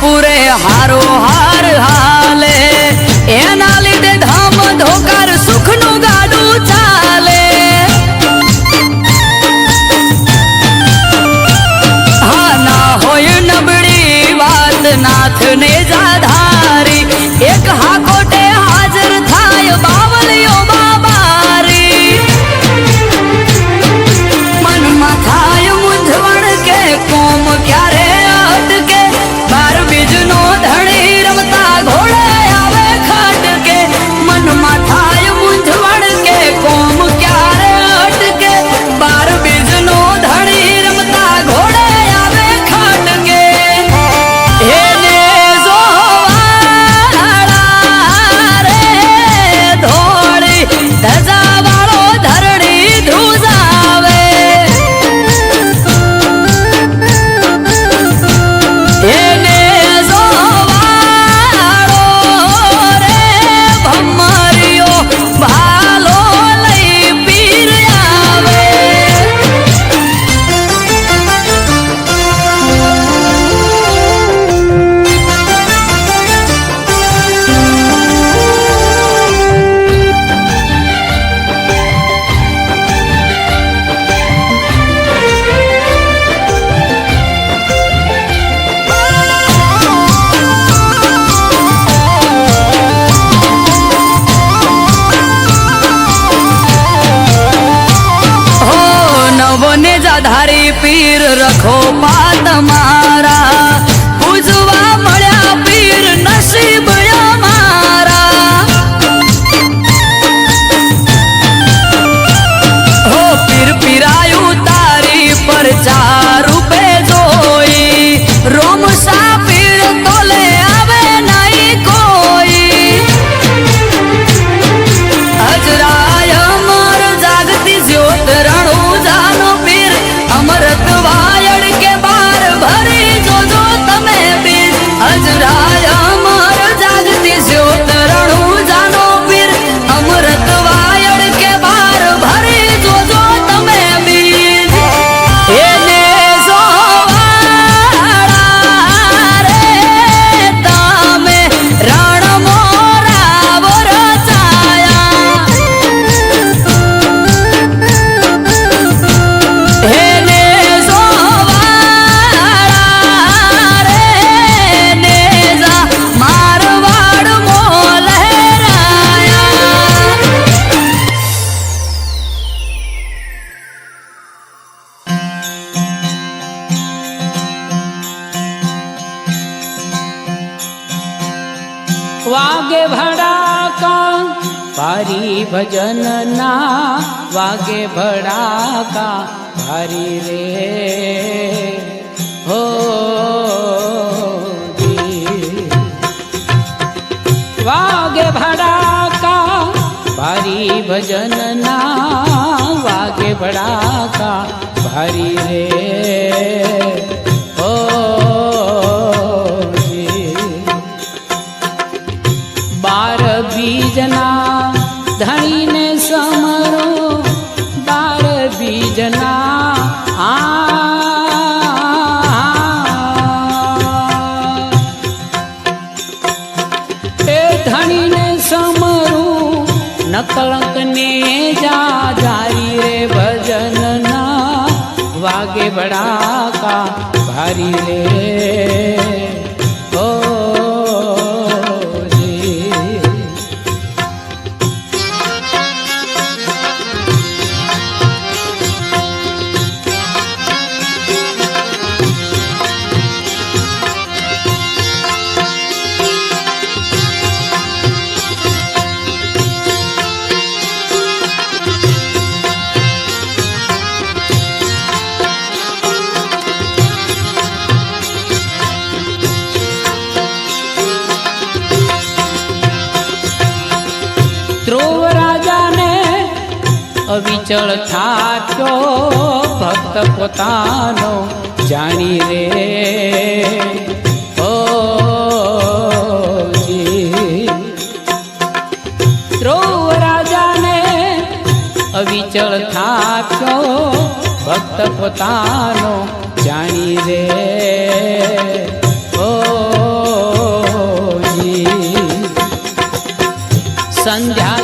પૂરેપૂરે હારો વાગે ભડાકા, ભારી ભજન ના વાગે ભડાકા, ભારી રે. હો વાગે ભડાકા, ભારી ભજન ના વાગે ભડાકા, ભારી રે. બીજના ધણીને સમરો, બાર બીજના આ. એ ધણીને સમરું, નકલંકને જા જારી રે ભજનના, વાગે બડાકા ભારી રે. પોતાનો જાણી રે. ઓ ધ્રુવ રાજાને અવિચળ થાક્યો. ભક્ત પોતાનો જાણી રે. ઓ સંધ્યા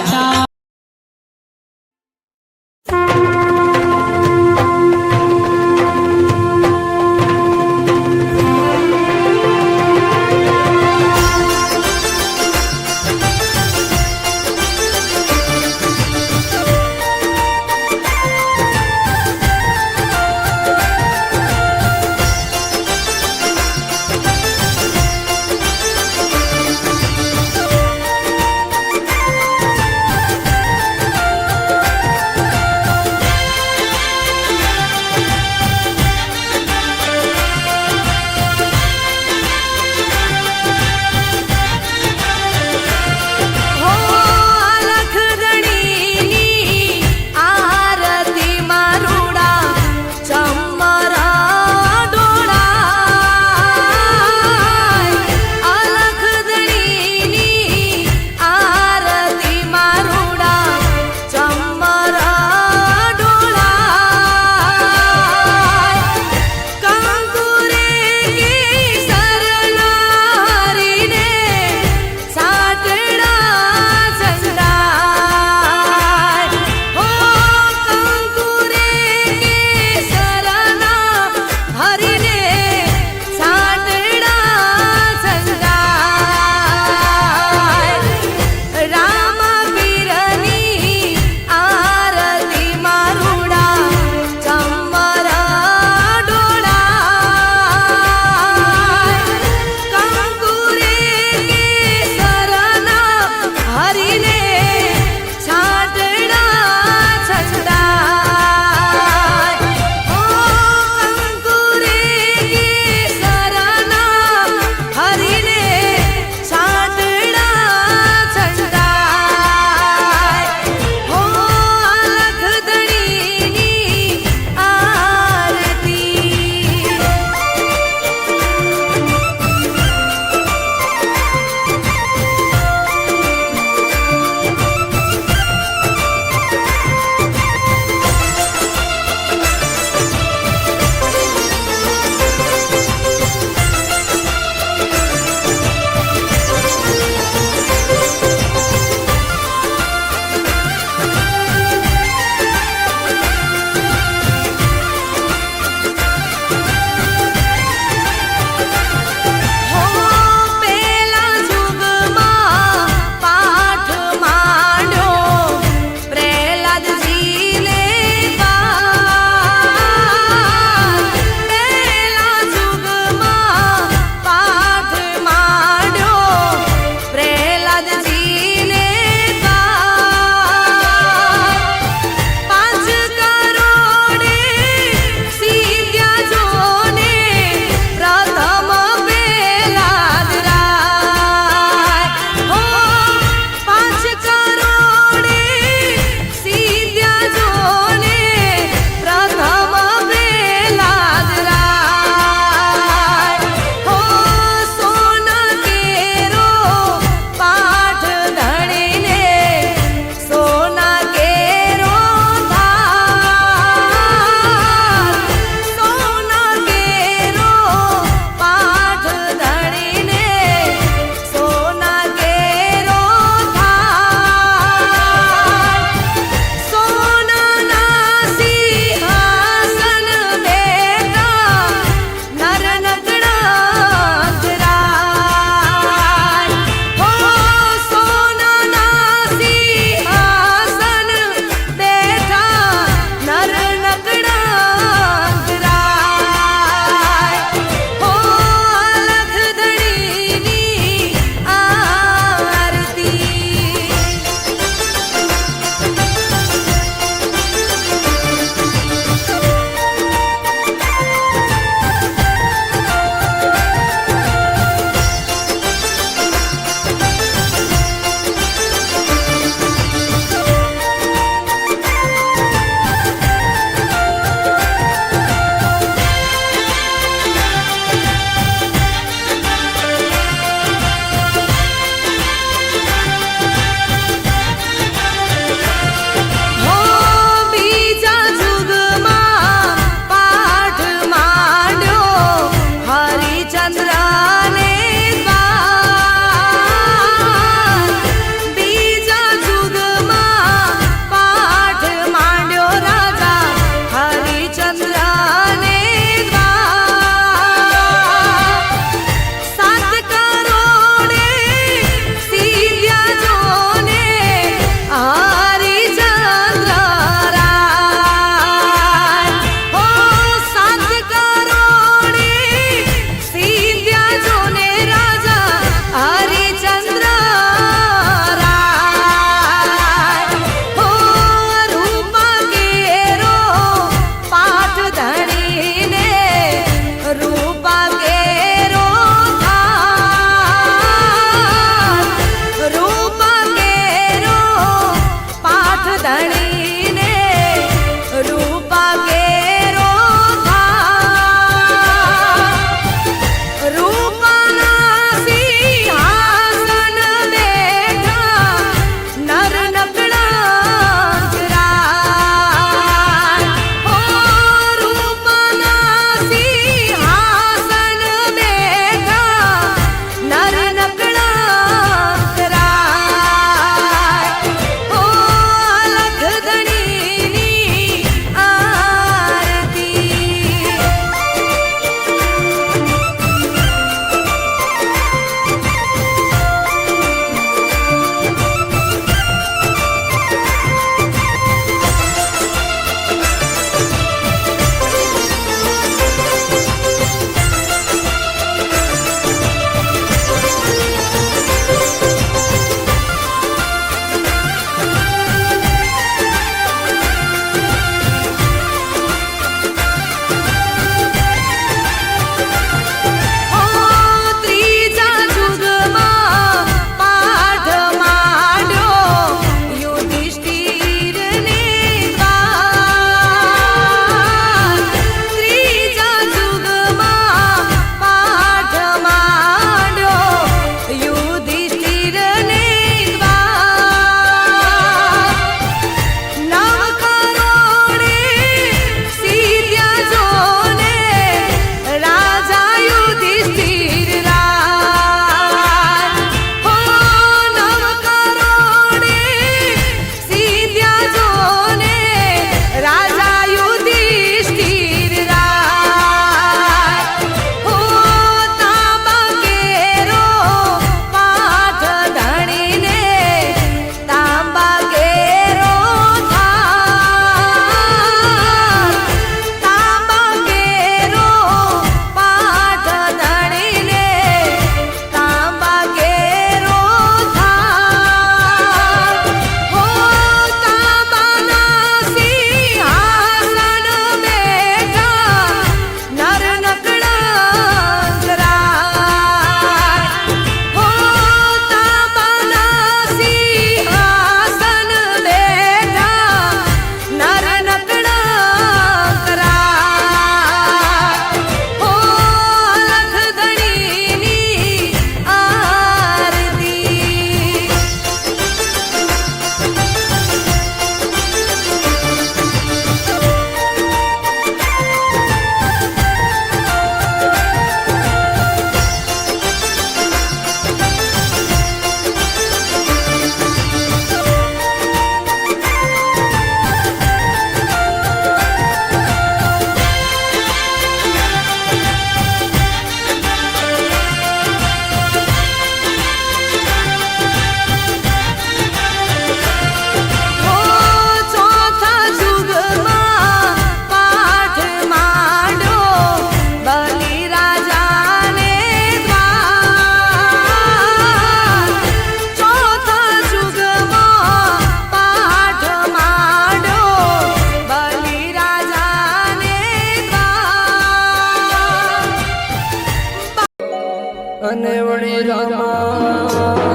અને વળી રામા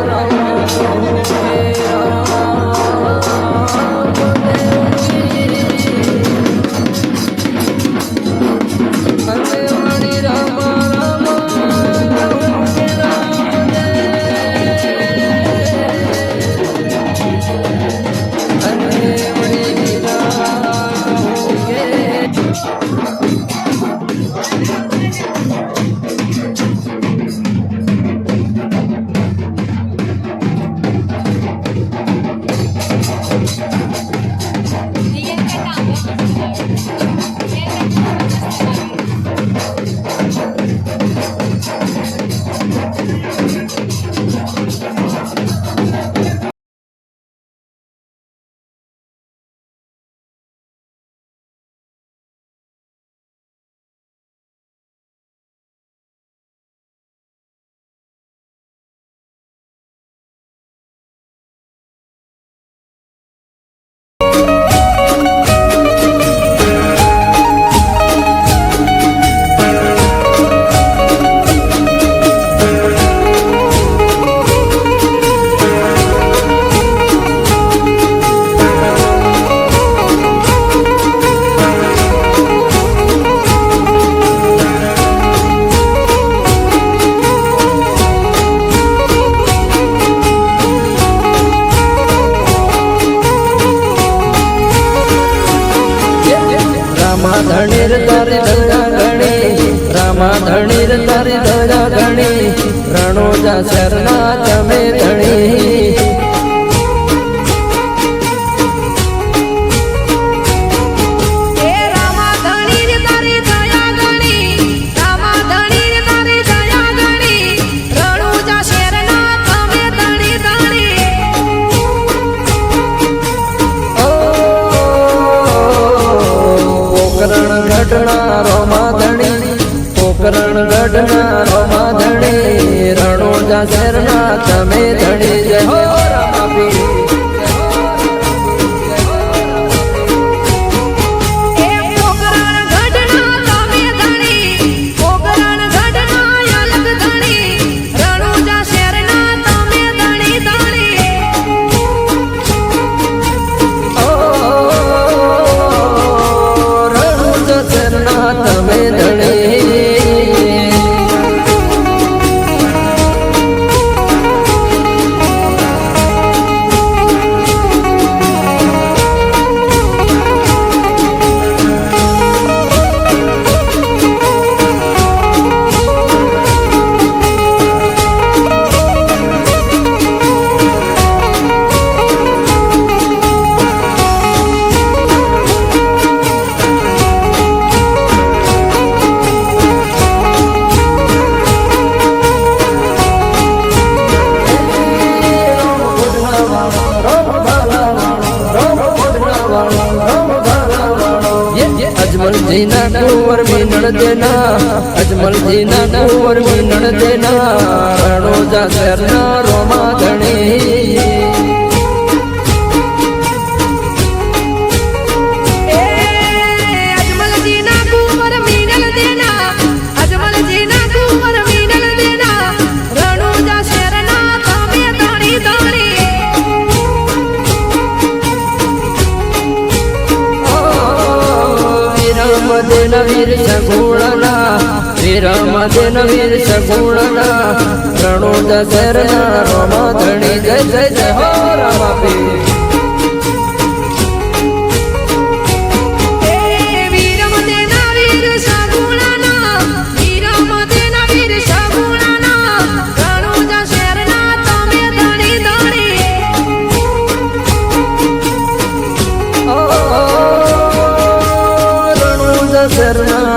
રામ રામ ઘરના તમે ધણી પોકરણ ઘટના રોમા પોકરણ ઘટના રોમા બધા શહેરના તમે ધણી જય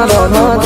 મારો નો